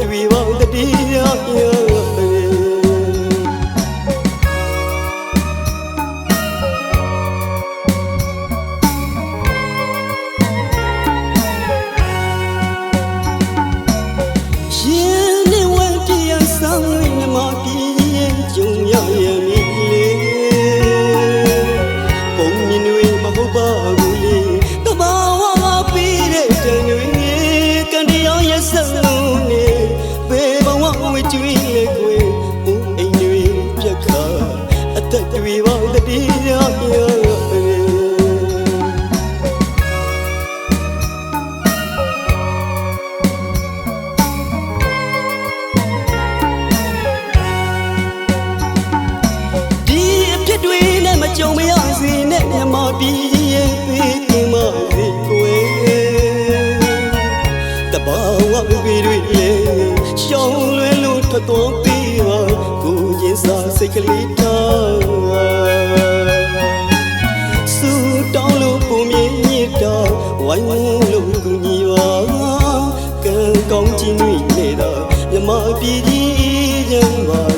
တွေပါတတိယ ဝဝကျွေးလေကွယ်ဦးအိမ်တွေပြက်ခါအသက်တွေပါတတိယရဒီအဖြစ်တွေနဲ့မကြုံမရစေနဲ့မြမပြည်ရဲ့ပေးတင်ပါ ကလေးထားစူတောင်းလို့ပုံမြင်ညစ်တာဝိုင်းဝန်းလို့ကူညီပါကံကောင်းခြင်းတွေနေတာမြမပြည်ကြီးချမ်းပါ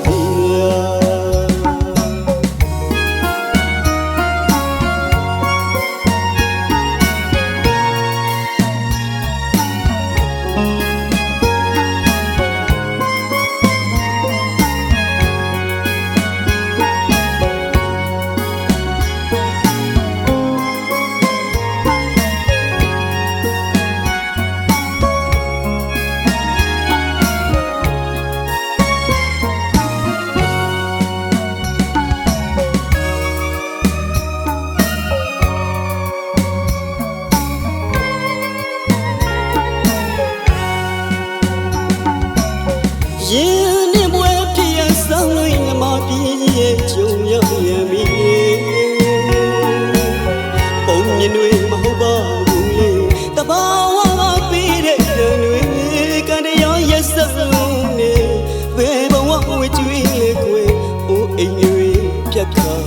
တော်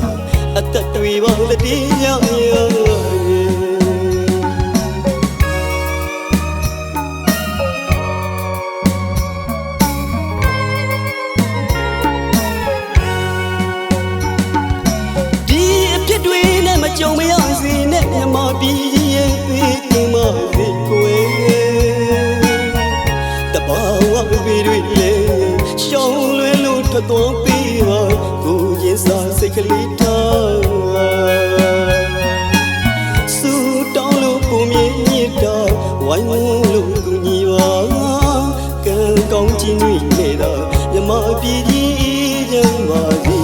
အသက်တွေပေါ်လက်တည်ရောက်ရောကြုံမရစေနဲ့မြမပြည်ရဲ့သေးတင်မစေကိုယ်တဘောဝပြေတွေလေရှောင်းလွဲလို့ထွက်သွန်း င်းစားစိတ်ကလေးထားစူတောင်းလို့ပုံမြင်မြစ်တော့ဝိုင်းဝန်းလို့ကူညီပါကံကောင်းခြင်းတွေနဲ့တော့မြမပြည်ကြီးကျမ်းပါစေ